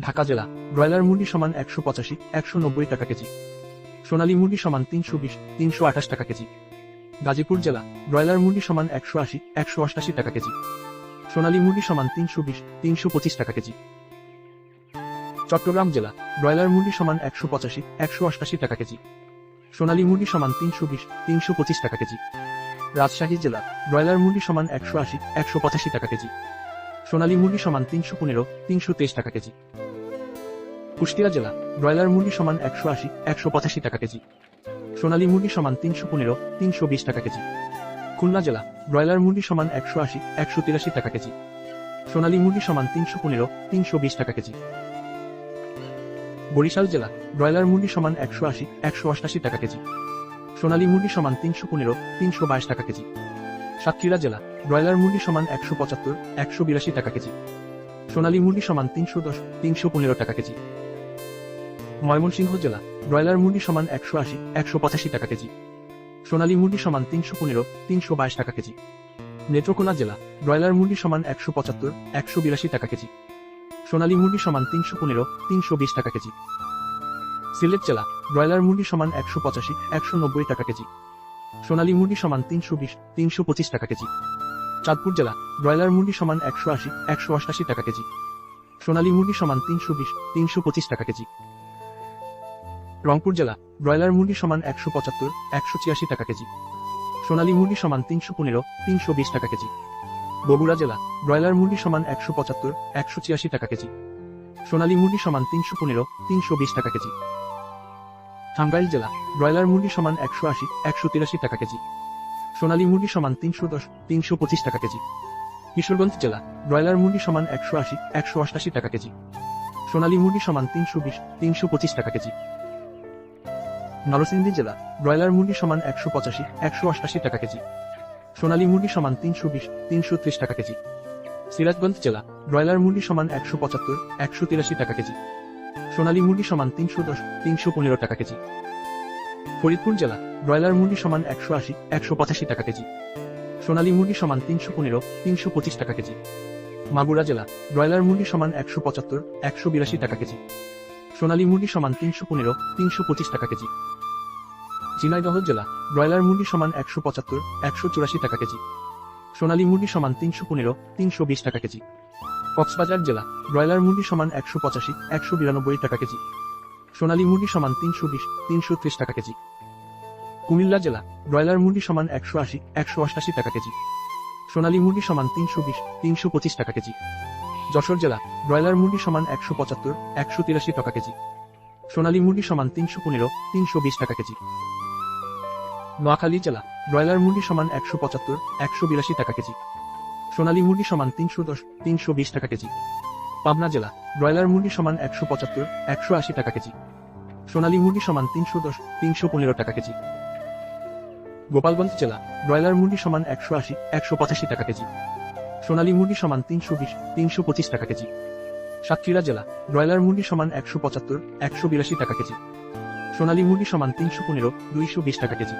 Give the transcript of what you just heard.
ঢাকা জেলা। ব্রয়লার মুরগি সমান একশো পঁচাশি, একশো নব্বই টাকা কেজি। সোনালী মুরগি সমান তিনশো বিশ, তিনশো আঠাশ টাকা কেজি। গাজীপুর জেলা, ব্রয়লার মুরগি সমান একশো আশি, একশো অষ্টাশি টাকা কেজি। সোনালী মুরগি সমান তিনশো বিশ, তিনশো পঁচিশ টাকা কেজি। চট্টগ্রাম জেলা, ব্রয়লার মুরগি সমান একশো পঁচাশি, একশো অষ্টাশি টাকা কেজি। সোনালী মুরগি সমান তিনশো বিশ, তিনশো পঁচিশ টাকা কেজি। রাজশাহী জেলা, ব্রয়লার মুরগি সমান একশো আশি, একশো পঁচাশি টাকা কেজি। সোনালী মুরগি সমান তিনশো পনেরো, তিনশো তেইশ টাকা কেজি। কুষ্টিয়া জেলা, ব্রয়লার মুরগি সমান একশো আশি, একশো পঁচাশি টাকা কেজি। সোনালী মুরগি সমান তিনশো পনেরো, তিনশো বিশ টাকা কেজি। খুলনা জেলা, ব্রয়লার মুরগি সমান একশো আশি, একশো তিরাশি টাকা কেজি। সোনালী মুরগি সমান তিনশো পনেরো, তিনশো বিশ টাকা কেজি। বরিশাল জেলা, ব্রয়লার মুরগি সমান একশো আশি, একশো অষ্টাশি টাকা কেজি। সোনালী মুরগি সমান তিনশো পনেরো, তিনশো বাইশ টাকা কেজি। সাতক্ষীরা জেলা, ব্রয়লার মুরগি সমান একশো পঁচাত্তর, একশো বিরাশি টাকা কেজি। সোনালী মুরগি সমান তিনশো দশ, তিনশো পনেরো টাকা কেজি। ময়মনসিংহ জেলা, ব্রয়লার মুরগি সমান একশো আশি, একশো পঁচাশি টাকা কেজি। সোনালী মুরগি সমান তিনশো পনেরো, তিনশো বাইশ টাকা কেজি। নেত্রকোনা জেলা, ব্রয়লার মুরগি সমান একশো পঁচাত্তর, একশো বিরাশি টাকা কেজি। সোনালী মুরগি সমান তিনশো পনেরো, তিনশো বিশ টাকা কেজি। সিলেট জেলা, ব্রয়লার মুরগি সমান একশো পঁচাশি, একশো নব্বই টাকা কেজি। সোনালী মুরগি সমান তিনশো বিশ, তিনশো পঁচিশ টাকা কেজি। চাঁদপুর জেলা, ব্রয়লার মুরগি সমান একশো আশি, একশো অষ্টাশি টাকা কেজি। সোনালী মুরগি সমান তিনশো বিশ, তিনশো পঁচিশ টাকা কেজি। রংপুর জেলা, ব্রয়লার মুরগি সমান একশো পঁচাত্তর, একশো ছিয়াশি টাকা কেজি। সোনালী মুরগি সমান তিনশো পনেরো, তিনশো বিশ টাকা কেজি। বগুড়া জেলা, ব্রয়লার মুরগি সমান একশো পঁচাত্তর, একশো ছিয়াশি টাকা কেজি। সোনালী মুরগি সমান তিনশো পনেরো, তিনশো বিশ টাকা কেজি। টাঙ্গাইল জেলা, ব্রয়লার মুরগি সমান একশো আশি, একশো তিরাশি টাকা কেজি। সোনালী মুরগি সমান তিনশো দশ, তিনশো পঁচিশ টাকা কেজি। কিশোরগঞ্জ জেলা, ব্রয়লার মুরগি সমান একশো আশি, একশো অষ্টাশি টাকা কেজি। সোনালী মুরগি সমান তিনশো বিশ, তিনশো পঁচিশ টাকা কেজি। নরসিংদী জেলা, ব্রয়লার মুরগি সমান একশো পঁচাশি, একশো অষ্টাশি টাকা কেজি। সোনালী মুরগি সমান তিনশো বিশ, তিনশো ত্রিশ টাকা কেজি। সিরাজগঞ্জ জেলা, ব্রয়লার মুরগি সমান একশো পঁচাত্তর, একশো তিরাশি টাকা কেজি। সোনালী মুরগি সমান তিনশো দশ, তিনশো পনেরো টাকা কেজি। ফরিদপুর জেলা, ব্রয়লার মুরগি সমান একশো আশি, একশো পঁচাশি টাকা কেজি। সোনালী মুরগি সমান তিনশো পনেরো, তিনশো পঁচিশ টাকা কেজি। মাগুরা জেলা, ব্রয়লার মুরগি সমান একশো পঁচাত্তর, একশো বিরাশি টাকা কেজি। সোনালী মুরগি সমান তিনশো পনেরো, তিনশো পঁচিশ টাকা কেজি। ঝিনাইদহ জেলা, ব্রয়লার মুরগি সমান একশো পঁচাত্তর, একশো চুরাশি টাকা কেজি। সোনালী মুরগি সমান তিনশো পনেরো, তিনশো বিশ টাকা কেজি। কক্সবাজার জেলা, ব্রয়লার মুরগি সমান একশো পঁচাশি, একশো বিরানব্বই টাকা কেজি। সোনালী মুরগি সমান তিনশো বিশ, তিনশো ত্রিশ টাকা কেজি। কুমিল্লা জেলা, ব্রয়লার মুরগি সমান একশো আশি, একশো অষ্টাশি টাকা কেজি। সোনালী মুরগি সমান তিনশো বিশ, তিনশো পঁচিশ টাকা কেজি। যশোর জেলা, ব্রয়লার মুরগি সমান একশো পঁচাত্তর, একশো তিরাশি টাকা কেজি। সোনালী মুরগি সমান তিনশো পনেরো, তিনশো বিশ টাকা কেজি। নোয়াখালী জেলা, ব্রয়লার মুরগি সমান একশো পঁচাত্তর, একশো বিরাশি টাকা কেজি। সোনালী মুরগি সমান তিনশো দশ, তিনশো বিশ টাকা কেজি। পাবনা জেলা, ব্রয়লার মুরগি সমান একশো পঁচাত্তর, একশো আশি টাকা কেজি। সোনালী মুরগি সমান তিনশো দশ, তিনশো পনেরো টাকা কেজি। গোপালগঞ্জ জেলা, ব্রয়লার মুরগি সমান একশো আশি, একশো পঁচাশি টাকা কেজি। সোনালী মুরগি সমান তিনশো বিশ, তিনশো পঁচিশ টাকা কেজি। সাতক্ষীরা জেলা, ব্রয়লার মুরগি সমান একশো পঁচাত্তর, একশো বিরাশি টাকা কেজি। সোনালী মুরগি সমান তিনশো পনেরো, দুইশো বিশ টাকা কেজি।